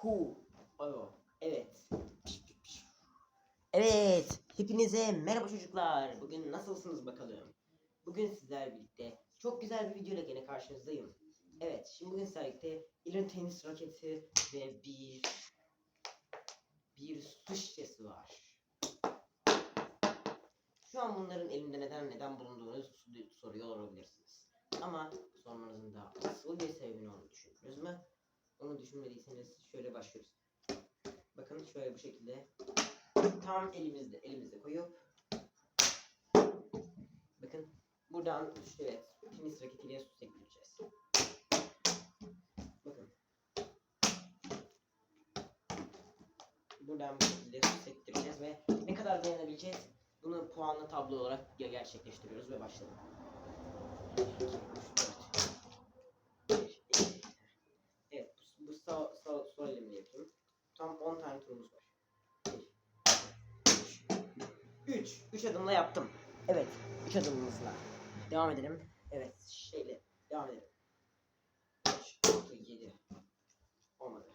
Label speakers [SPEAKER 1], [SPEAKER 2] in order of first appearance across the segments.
[SPEAKER 1] Hu. Ayo. Evet. Evet. Hepinize merhaba çocuklar. Bugün nasılsınız bakalım? Bugün sizlerle birlikte çok güzel bir video ile gene karşınızdayım. Evet. Şimdi bugün sizlerle birlikte elin tenis raketi ve bir bir su şişesi var. Şu an bunların elinde neden neden bulunduğunu soruyor olabilirsiniz. Ama sormanızın da düşünmediyseniz şöyle başlıyoruz. Bakın şöyle bu şekilde tam elimizde elimizde koyup bakın buradan şöyle tenis raketiyle su sektireceğiz. Bakın. Buradan bu şekilde su sektireceğiz ve ne kadar dayanabileceğiz bunu puanlı tablo olarak ge- gerçekleştiriyoruz ve başlayalım. 1, 2, 3, 4, 1, 3. 3 adımla yaptım. Evet, 3 adımımızla. Devam edelim. Evet, şeyle devam edelim. 5, 6, 7. Olmadı.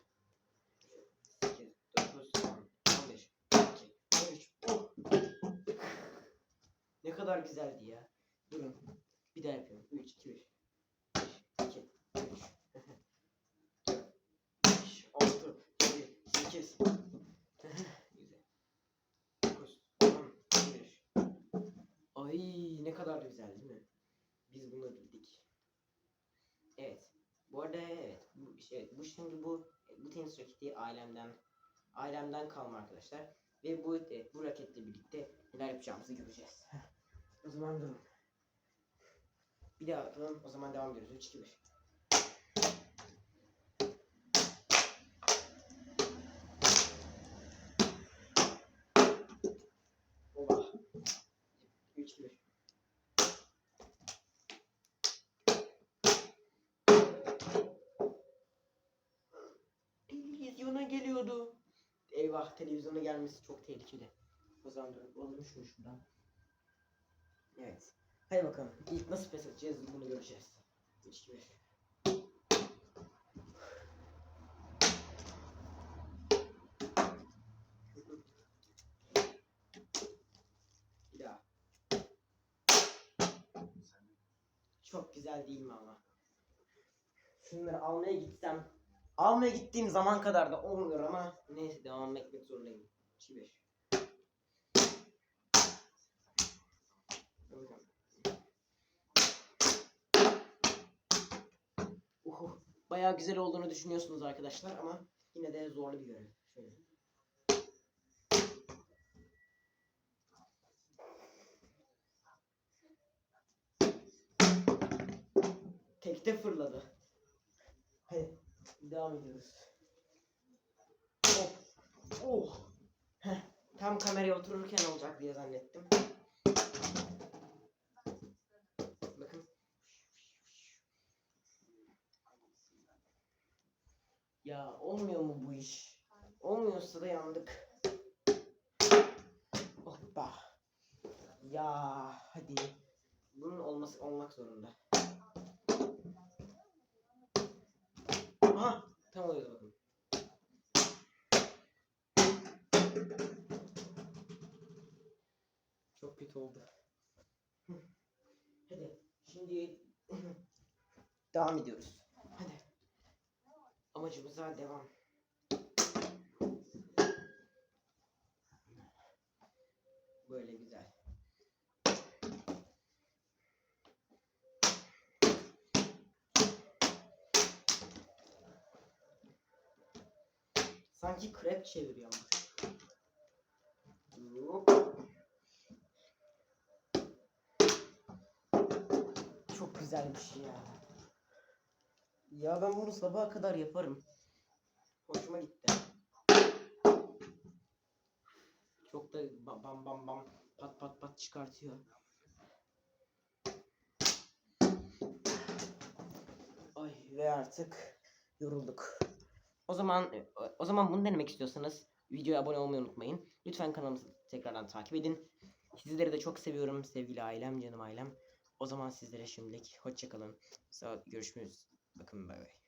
[SPEAKER 1] 8, 9, 10, 15, 12, 13. Oh! Ne kadar güzeldi ya. Durun. Bir daha yapıyorum. 3, 2, 1. 5, 2, 3. 5, 6, 7, 8. Güzel. 9, 10, 11. Ay ne kadar güzel değil mi? Biz bunu bildik. Evet. Bu arada evet. Bu, şey, bu şimdi bu bu tenis raketi ailemden ailemden kalma arkadaşlar. Ve bu evet, bu raketle birlikte neler yapacağımızı göreceğiz. o zaman durun. Bir daha yapalım. O zaman devam ediyoruz. 3 2 1. Oba. 3 1. Televizyona geliyordu. Televizyona gelmesi çok tehlikeli. O zaman alalım şunu şuradan. Evet. Hadi bakalım. İlk nasıl pes edeceğiz bunu göreceğiz. 3 2 1. Bir daha. Çok güzel değil mi ama? Şunları almaya gitsem Almaya gittiğim zaman kadar da olmuyor ama neyse devam etmek zorundayım. 2 1. Uhu, bayağı güzel olduğunu düşünüyorsunuz arkadaşlar ama yine de zorlu bir görev. Şöyle. Tekte fırladı. Hadi devam ediyoruz. Hop. Oh. Heh, tam kameraya otururken olacak diye zannettim. Bakın. Ya olmuyor mu bu iş? Olmuyorsa da yandık. Hoppa. Ya hadi. Bunun olması olmak zorunda. Oluyordu bakın. Çok kötü oldu. Hadi şimdi devam ediyoruz. Hadi. Amacımıza devam. Böyle güzel. Sanki krep çeviriyormuş. Hop. Çok güzelmiş ya. Ya ben bunu sabaha kadar yaparım. Hoşuma gitti. Çok da ba- bam bam bam pat pat pat çıkartıyor. Ay ve artık yorulduk. O zaman o zaman bunu denemek istiyorsanız videoya abone olmayı unutmayın. Lütfen kanalımızı tekrardan takip edin. Sizleri de çok seviyorum sevgili ailem, canım ailem. O zaman sizlere şimdilik hoşçakalın. Görüşürüz. Bakın bay bay.